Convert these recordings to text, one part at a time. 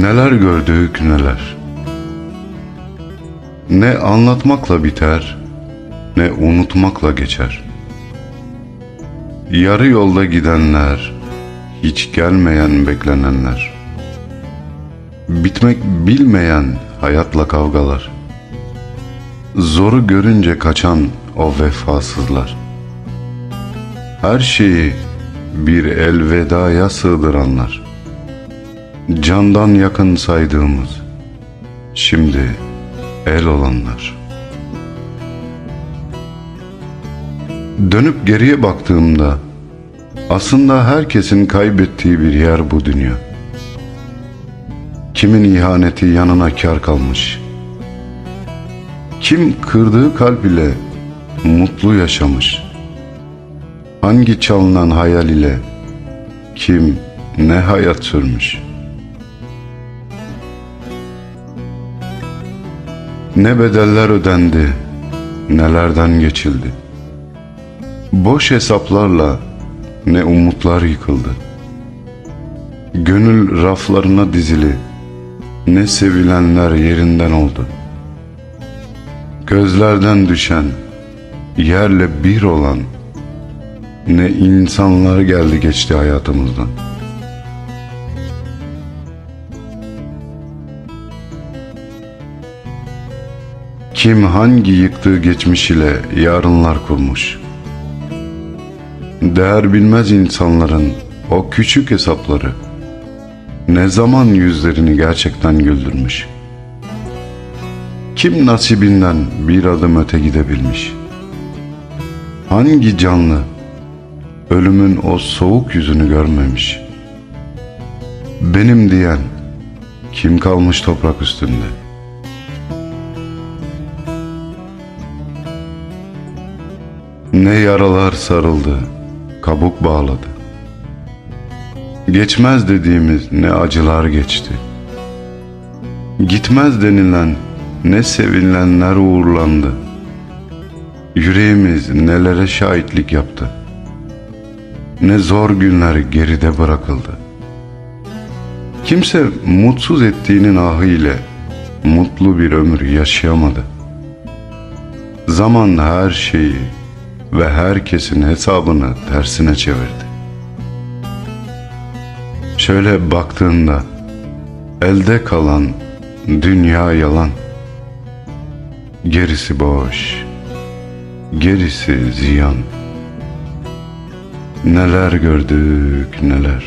Neler gördük neler. Ne anlatmakla biter, ne unutmakla geçer. Yarı yolda gidenler, hiç gelmeyen beklenenler. Bitmek bilmeyen hayatla kavgalar. Zoru görünce kaçan o vefasızlar. Her şeyi bir elvedaya sığdıranlar. Candan yakın saydığımız, şimdi el olanlar. Dönüp geriye baktığımda aslında herkesin kaybettiği bir yer bu dünya. Kimin ihaneti yanına kar kalmış. Kim kırdığı kalp ile mutlu yaşamış. Hangi çalınan hayal ile kim ne hayat sürmüş. Ne bedeller ödendi, nelerden geçildi. Boş hesaplarla ne umutlar yıkıldı. Gönül raflarına dizili, ne sevilenler yerinden oldu. Gözlerden düşen, yerle bir olan, ne insanlar geldi geçti hayatımızdan. Kim hangi yıktığı geçmiş ile yarınlar kurmuş. Değer bilmez insanların o küçük hesapları ne zaman yüzlerini gerçekten güldürmüş. Kim nasibinden bir adım öte gidebilmiş. Hangi canlı ölümün o soğuk yüzünü görmemiş. Benim diyen kim kalmış toprak üstünde? Ne yaralar sarıldı, kabuk bağladı. Geçmez dediğimiz ne acılar geçti. Gitmez denilen ne sevilenler uğurlandı. Yüreğimiz nelere şahitlik yaptı. Ne zor günler geride bırakıldı. Kimse mutsuz ettiğinin ahı ile mutlu bir ömür yaşayamadı. Zaman her şeyi ve herkesin hesabını tersine çevirdi. Şöyle baktığında elde kalan dünya yalan. Gerisi boş, gerisi ziyan. Neler gördük neler,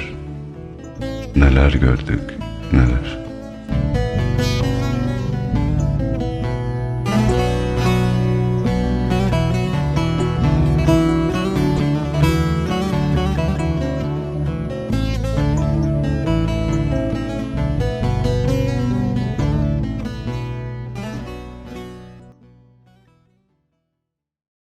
neler gördük neler.